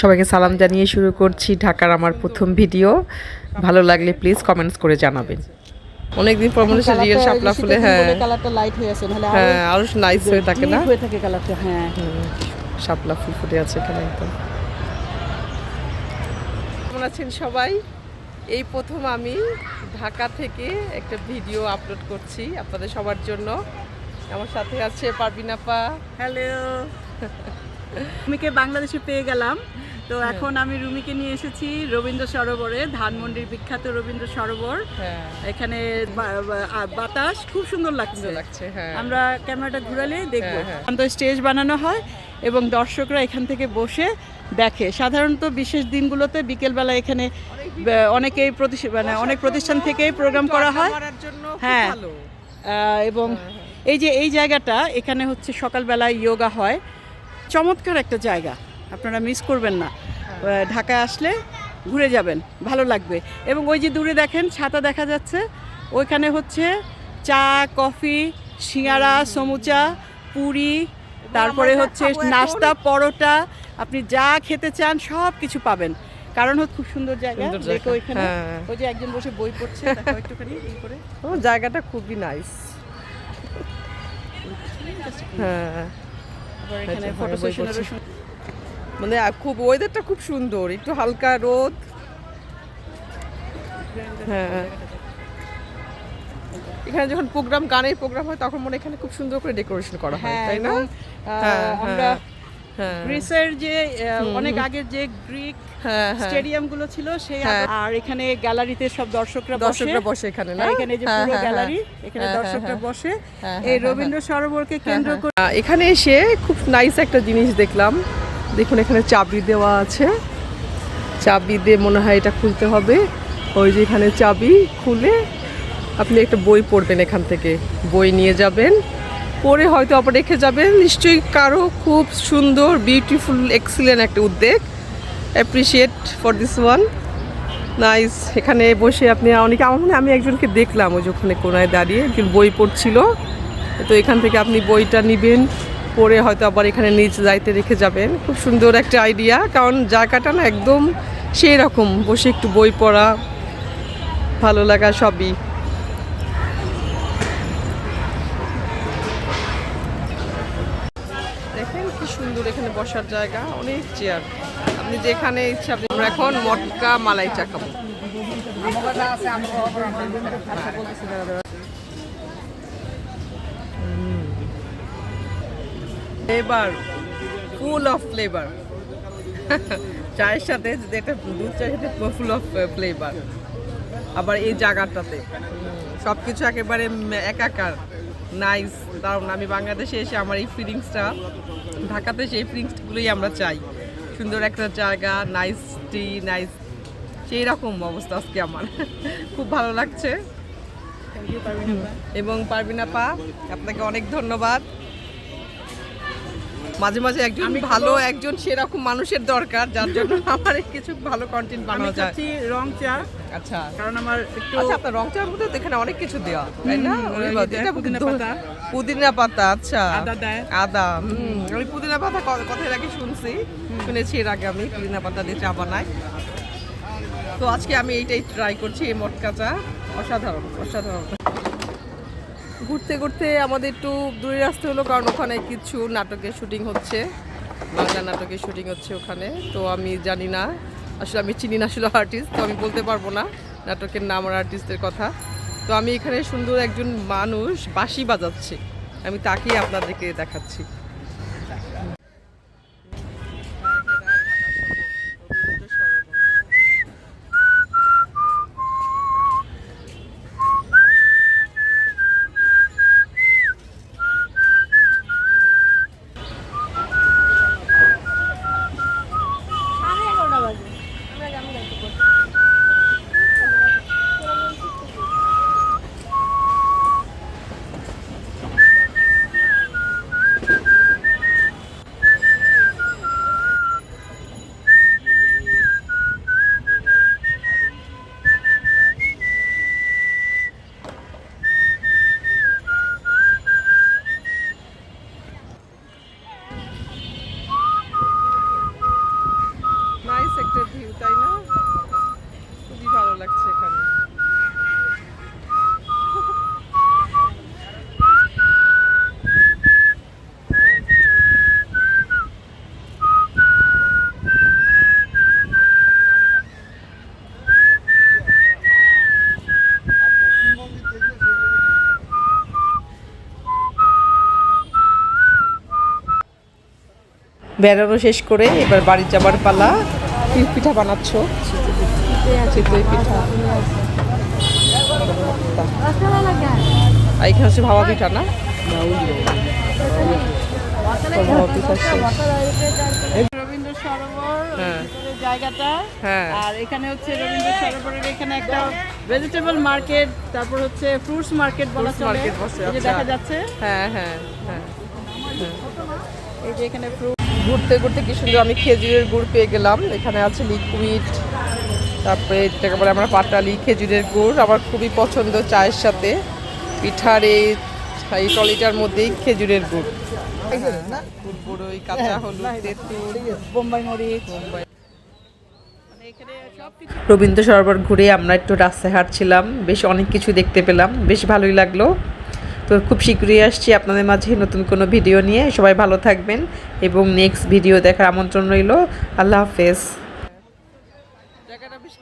সবাইকে সালাম জানিয়ে শুরু করছি ঢাকার আমার প্রথম ভিডিও। ভালো লাগলে প্লিজ কমেন্টস করে জানাবেন। অনেকদিন পর মনে হচ্ছে রিয়েল শাপলা ফুলে হ্যাঁ। কালারটা লাইট হয়ে আছে নাহলে হ্যাঁ আরও নাইস হয়ে থাকে না? হয়ে থাকে কালারটা হ্যাঁ। শাপলা ফুল ফুটে আছে এখানে একদম। কেমন আছেন সবাই? এই প্রথম আমি ঢাকা থেকে একটা ভিডিও আপলোড করছি আপনাদের সবার জন্য। আমার সাথে আছে পারবিন আপা। হ্যালো রুমিকে বাংলাদেশে পেয়ে গেলাম। তো হ্যাঁ। এখন আমি রুমিকে নিয়ে এসেছি রবীন্দ্র সরোবরে ধানমন্ডির বিখ্যাত রবীন্দ্র সরোবর। হ্যাঁ। এখানে বাতাস খুব সুন্দর লাগছে। হ্যাঁ। আমরা ক্যামেরাটা ঘুরালে দেখব। তো স্টেজ বানানো হয় এবং দর্শকরা এখান থেকে বসে দেখে। সাধারণত বিশেষ দিনগুলোতে বিকেলবেলা এখানে অনেকেই মানে অনেক প্রতিষ্ঠান থেকেই প্রোগ্রাম করা হয়। হ্যাঁ। এবং এই যে এই জায়গাটা এখানে হচ্ছে সকালবেলায় যোগা হয়। চমৎকার একটা জায়গা। আপনারা মিস করবেন না। ঢাকায় আসলে ঘুরে যাবেন ভালো লাগবে। এবং ওই যে দূরে দেখেন ছাতা দেখা যাচ্ছে। ওইখানে হচ্ছে চা কফি সিঙ্গারা সমুচা পুরি তারপরে হচ্ছে নাস্তা পরোটা আপনি যা খেতে চান সব কিছু পাবেন। কারণ হচ্ছে খুব সুন্দর জায়গা। দেখো এখানে হ্যাঁ। ওই যে একজন বসে বই পড়ছে দেখো একটুখানি এই করে। ও জায়গাটা খুবই নাইস হ্যাঁ। এখানে ফটো হ্যাঁ, সেশনেরও মানে খুব ওয়েদারটা খুব সুন্দর একটু হালকা রোদ। হ্যাঁ এখানে যখন প্রোগ্রাম গানের প্রোগ্রাম হয় তখন মনে এখানে খুব সুন্দর করে ডেকোরেশন করা হয় হ্যাঁ তাই না? হ্যাঁ, আমরা হ্যাঁ। গ্রিসের যে অনেক আগের যে গ্রিক হ্যাঁ হ্যাঁ। স্টেডিয়ামগুলো ছিল সেই হ্যাঁ। আর এখানে গ্যালারিতে সব দর্শকরা দর্শকরা বসে এখানে না? হ্যাঁ, এখানে যে হ্যাঁ, পুরো হ্যাঁ, গ্যালারি হ্যাঁ। এখানে হ্যাঁ, দর্শকরা হ্যাঁ, বসে। হ্যাঁ, এই হ্যাঁ, রবীন্দ্র সরোবরকে কেন্দ্র করে এখানে এসে খুব নাইস একটা জিনিস দেখলাম। দেখুন এখানে চাবি দেওয়া আছে। চাবি দিয়ে মনে হয় এটা খুলতে হবে। ওই যে এখানে চাবি খুলে আপনি একটা বই পড়বেন এখান থেকে। বই নিয়ে যাবেন। পড়ে হয়তো আবার রেখে যাবেন নিশ্চয়ই কারও খুব সুন্দর বিউটিফুল এক্সিলেন্ট একটা উদ্যোগ। Appreciate for this one nice এখানে বসে আপনি, অনেকে আমার মনে আমি একজনকে দেখলাম ওই ওখানে কোনায় দাঁড়িয়ে, একজন বই পড়ছিল। তো এখান থেকে আপনি বইটা নেবেন, পরে হয়তো আবার এখানে নিচ যাইতে রেখে যাবেন। খুব সুন্দর একটা আইডিয়া কারণ জায়গাটা না একদম সেই রকম বসে একটু বই পড়া, ভালো লাগা সবই। বসার জায়গা, অনেক চেয়ার আপনি যেখানে ইচ্ছা আমরা এখন মটকা মালাই চা খাব। ফ্লেভার ফুল অফ ফ্লেভার চায়ের সাথে যেটা, দুধ চায়ের সাথে ফুল অফ ফ্লেভার আবার এই জায়গাটাতে। সব কিছু একেবারে একাকার। নাইস দারুণ। আমি বাংলাদেশে এসে আমার এই ফিলিংসটা ঢাকাতে সেই ফিলিংসগুলোই আমরা চাই। সুন্দর একটা জায়গা নাইস টি নাইস সেই রকম অবস্থা আজকে আমার। খুব ভালো লাগছে। এবং পারবিনা পা আপনাকে অনেক ধন্যবাদ। মাঝে মাঝে একজন ভালো একজন সেরকম মানুষের দরকার যার জন্য আমার কিছু ভালো কন্টেন্ট বানানো যায়। খাচ্ছি রং চা। আচ্ছা। কারণ আমার একটু আচ্ছা আপনার রং চার মধ্যে এখানে অনেক কিছু দেওয়া তাই না? এটা পুদিনা পাতা। পুদিনা পাতা আচ্ছা। আদা দেয়। আদা আমি পুদিনা পাতা কথা এর আগে শুনছি। শুনেছি এর আগে আমি পুদিনা পাতা দিয়ে চা বানাই। তো আজকে আমি এইটাই ট্রাই করছি এই মটকা চা। অসাধারণ অসাধারণ। ঘুরতে ঘুরতে আমাদের একটু দূরে আসতে হলো, কারণ ওখানে কিছু নাটকের শুটিং হচ্ছে। বাংলা নাটকের শুটিং হচ্ছে ওখানে। তো আমি জানি না, আসলে আমি চিনি না আসলে আর্টিস্ট তো আমি বলতে পারব না নাটকের নাম আর আর্টিস্টের কথা। তো আমি এখানে সুন্দর একজন মানুষ বাঁশি বাজাচ্ছে। আমি তাকেই আপনাদেরকে দেখাচ্ছি। একটা ভিউ তাই না? খুবই ভালো লাগছে এখানে। বেড়ানো শেষ করে এবার বাড়ি যাবার পালা। কি পিঠা বানাচ্ছ? চিতই পিঠা। এখানে হচ্ছে ভাবা পিঠা না? ভাবা পিঠা শেষ। রবীন্দ্র সরোবর হ্যাঁ। জায়গাটা। হ্যাঁ। আর এখানে হচ্ছে রবীন্দ্র সরোবরের এখানে একটা ভেজিটেবল মার্কেট তারপর হচ্ছে ফ্রুটস মার্কেট বলা চলে। আচ্ছা। দেখা যাচ্ছে। হ্যাঁ হ্যাঁ হ্যাঁ। এই যে এখানে ফ্রুট ঘুরতে ঘুরতে কি সুন্দর আমি খেজুরের গুড় পেয়ে গেলাম। এখানে আছে লিকুইড তারপরে যেটাকে বলে আমরা পাটালি খেজুরের গুড়। আমার খুবই পছন্দ চায়ের সাথে। পিঠার এই এই টলিটার মধ্যেই খেজুরের গুড়। গুড় কাঁচা হলুদ তেঁতুল বোম্বাই মরিচ। মুম্বাই মানে এখানে সবকিছু রবীন্দ্র সরোবর ঘুরে আমরা একটু রাস্তায় হাঁটছিলাম। বেশ অনেক কিছু দেখতে পেলাম। বেশ ভালোই লাগল। তো খুব শীঘ্রই আসছি আপনাদের মাঝে নতুন কোনো ভিডিও নিয়ে। সবাই ভালো থাকবেন এবং নেক্সট ভিডিও দেখার আমন্ত্রণ রইল। আল্লাহ হাফেজ। জায়গাটা বেশ